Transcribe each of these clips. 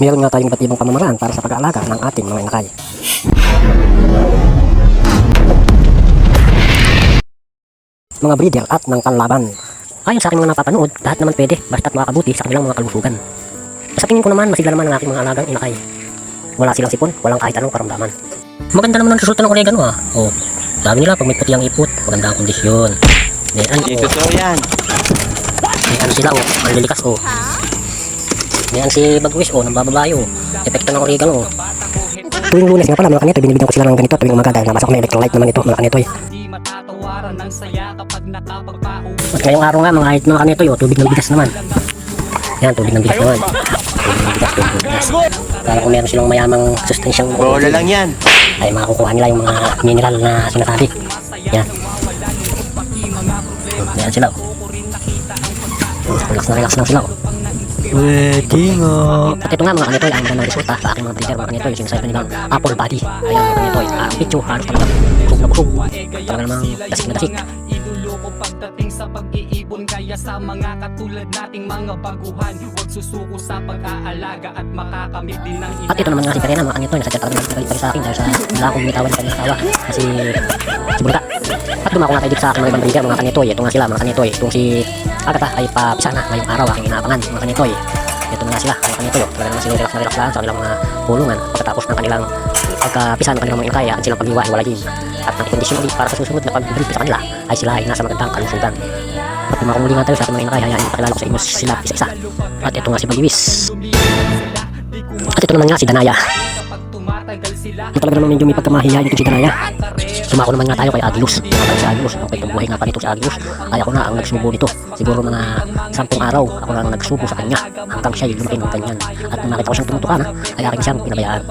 Meron nga tayong iba't ibang pamamaraan para sa pag-aalaga ng ating mga inakay. Mga breeder at ng panlaban. Ayon sa aking mga napapanood, lahat naman pwede basta't makakabuti sa kanilang mga kalusugan. Sa tingin ko naman, masigla naman ang aking mga alagang inakay. Wala silang sipon, walang kahit anong karamdaman. Maganda naman ang resulta ng oregano ah. Oh, sabi nila pag may puti ang ipot, maganda ang kondisyon. May ano, oh, totoo yan. ano sila oh, ang lilikas oh. May ano si Bagwis oh, nambababayo oh. Epekto ng oregano oh. Tuwing lunes nga pala mga kanito, binibigyan ko sila ng ganito tuwing umaga dahil nabasa ko may electrolyte naman ito mga kanito eh. At ngayong araw nga mga kahit mga kanito oh, tubig ng bigas naman. Yan, tubig ng bigas naman. Tubig ng bigas, tubig ng bigas. Para kung meron silang mayamang sustansyang Bola lang yan. ay makukuha nila yung mga mineral na sinasabi. Yan. Yan sila. oh. Relax na relax lang sila. oh. Pwede nga. At ito nga mga kanitoy, ang magandang resulta sa aking mga breeder mga kanitoy, sinasabi nilang apple body. Ayan mga kanitoy, ang picture halos talaga busog na busog. Talaga namang dasik na dasik. Iluloko pagdating sa pag-iibon Kaya sa mga katulad nating mga baguhan Huwag susuko sa pag-aalaga at makakamit din ng At ito naman nga si Karina mga kanitoy, nasadya talaga nagagalit pa rin sa akin dahil sa wala akong binitawan ng kanyang asawa. Kasi si Bulka. At dumako nga tayo dito sa aking mga ibang breeder mga kanitoy. Ito nga sila mga kanitoy. Itong si Agatha ay papisa na ngayong araw aking inaabangan mga kanitoy. Ito na nga sila mga kanitoy. oh. Talaga naman sila relax na relax lang sa kanilang mga pulungan pagkatapos ng kanilang pagkapisa ng kanilang mga inakaya at silang paghiwa-hiwalayin. At ang kondisyon ulit para sa susunod na pag-breed sa kanila ay sila ay nasa magandang kalusugan. At kumakumuli nga tayo sa ating mga inakaya, hayaan ipakilala ko sa inyo sila isa-isa. At ito nga si Bagiwis. At ito naman nga si Danaya. Yung talaga naman medyo may pagkamahiyain ito si Danaya. Sumako naman nga tayo kay. Mga pala si Agilus. Ang kwentong buhay nga pa nito si Agilus. Ay ako na ang nagsubo nito. Siguro mga sampung araw ako na ang nagsubo sa kanya. Hanggang siya lumaki ng ganyan. At nung nakita ko siyang tumutuka na, ay aking siyang pinabayaan.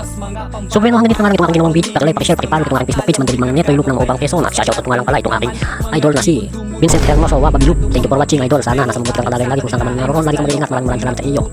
So bueno, hanggang dito nga lang itong aking ginawang video. Pakilike, pakishare, pakipalo itong aking Facebook page. Mandaling mga neto, look ng upang peso. At shoutout nga lang pala itong aking idol na si Vincent Hermoso Wababilub. Thank you for watching idol. Sana nasa mabuti kang kalagayan lagi kung saan ka man naroon. Lagi kang mag-iingat. Maraming maraming salamat sa iyo.